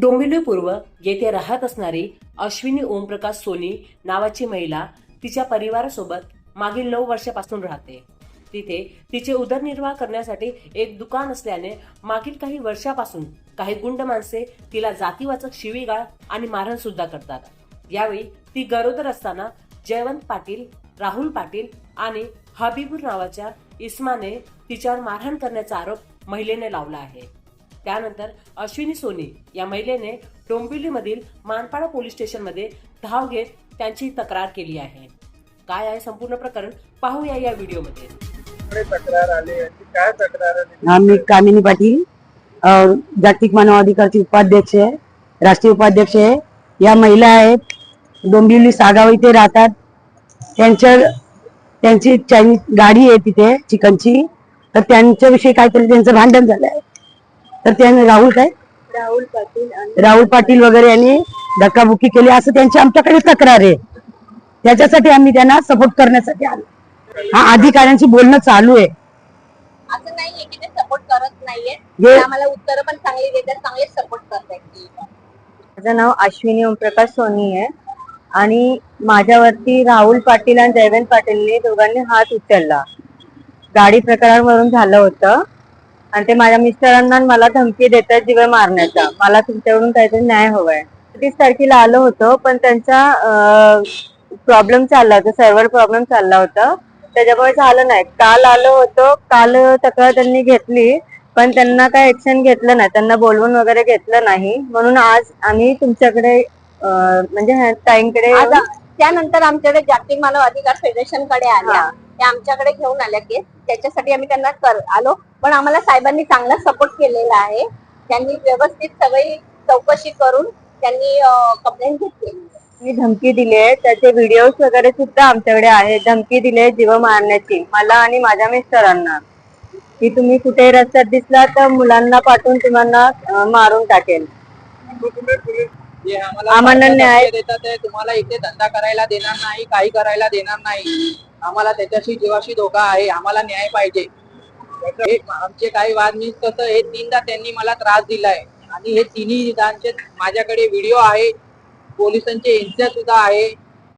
डोंबिवली पूर्व येथे राहत असणारी अश्विनी ओमप्रकाश सोनी नावाची महिला तिच्या परिवारासोबत मागील नऊ वर्षापासून राहते. तिथे तिचे उदरनिर्वाह करण्यासाठी एक दुकान असल्याने मागील काही वर्षापासून काही गुंड माणसे तिला जातीवाचक शिवीगाळ आणि मारहाण सुद्धा करतात. यावेळी ती गरोदर असताना जयवंत पाटील राहुल पाटील आणि हबीबूर नावाच्या इस्माने तिच्यावर मारहाण करण्याचा आरोप महिलेने लावला आहे. त्यानंतर अश्विनी सोनी या महिलेने डोंबिवलीमधील मानपाडा पोलीस स्टेशनमध्ये धाव घेत त्यांची तक्रार केली आहे. काय आहे संपूर्ण प्रकरण पाहूया या व्हिडिओमध्ये. कडे तक्रार आली याची काय तक्रार आली आम्ही कामिनी पाटील. जागतिक मानवाधिकारचे उपाध्यक्ष आहे. राष्ट्रीय उपाध्यक्ष आहे. या महिला आहेत. डोंबिवली सागाव इथे राहतात. त्यांच्या त्यांची चायनीज गाडी आहे तिथे चिकनची. तर त्यांच्याविषयी काहीतरी त्यांचं भांडण झालंय तर त्याने राहुल काय? राहुल पाटील राहुल पाटील वगैरे यांनी धक्काबुक्की केली. असं त्यांची आमच्याकडे तक्रार आहे. त्याच्यासाठी आम्ही त्यांना सपोर्ट करण्यासाठी आलो. हा अधिकाऱ्यांशी बोलणं चालू आहे. असं नाहीये की ते सपोर्ट करत नाहीये. आम्हाला उत्तर पण चांगली देतात चांगले सपोर्ट करतात माझं नाव अश्विनी ओमप्रकाश सोनी आहे. आणि माझ्यावरती राहुल पाटील आणि जयवंत पाटीलने दोघांनी हात उचलला. गाडी प्रकारावरून झालं होतं. आणि ते माझ्या मिस्टरांना मला धमकी देतात जीव मारण्याचा. मला तुमच्याकडून काहीतरी न्याय हवाय. तीस तारखेला आलो होतो पण त्यांचा प्रॉब्लेम चालला होता सर्व्हर प्रॉब्लेम चालला होता. त्याच्यामुळे झालं नाही. काल आलो होतो काल तक्रार त्यांनी घेतली पण त्यांना काय ऍक्शन घेतलं नाही. त्यांना बोलवून वगैरे घेतलं नाही. म्हणून आज आम्ही तुमच्याकडे म्हणजे ताईंकडे त्यानंतर आमच्याकडे जागतिक मानव अधिकार फेडरेशनकडे आल्या. त्या आमच्याकडे घेऊन आल्या केस. त्याच्यासाठी आम्ही त्यांना कर आलो. पण आम्हाला साहेबांनी चांगला सपोर्ट केलेला आहे. त्यांनी व्यवस्थित सगळी चौकशी करून त्यांनी कंप्लेंट घेतली. मी धमकी दिली आहे. त्याचे व्हिडिओज वगैरे सुद्धा आमच्याकडे आहेत. धमकी दिली आहे जीव मारण्याची. मला आणि माझ्या मिस्टरांना. की तुम्ही कुठे रस्त्यात दिसला तर मुलांना पाठवून तुम्हाला मारून टाकेल. आम्हाला न्याय- देतात आहे तुम्हाला इथे धंदा करायला देणार नाही काही करायला देणार नाही. आम्हाला त्याच्याशी जीवाशी धोका आहे आम्हाला न्याय पाहिजे. हे आमचे काही वाद मी कसं हे तीनदा त्यांनी मला त्रास दिलाय. आणि हे तिन्ही माझ्याकडे व्हिडिओ आहे पोलिसांचे इन्सिडेंट सुद्धा आहे.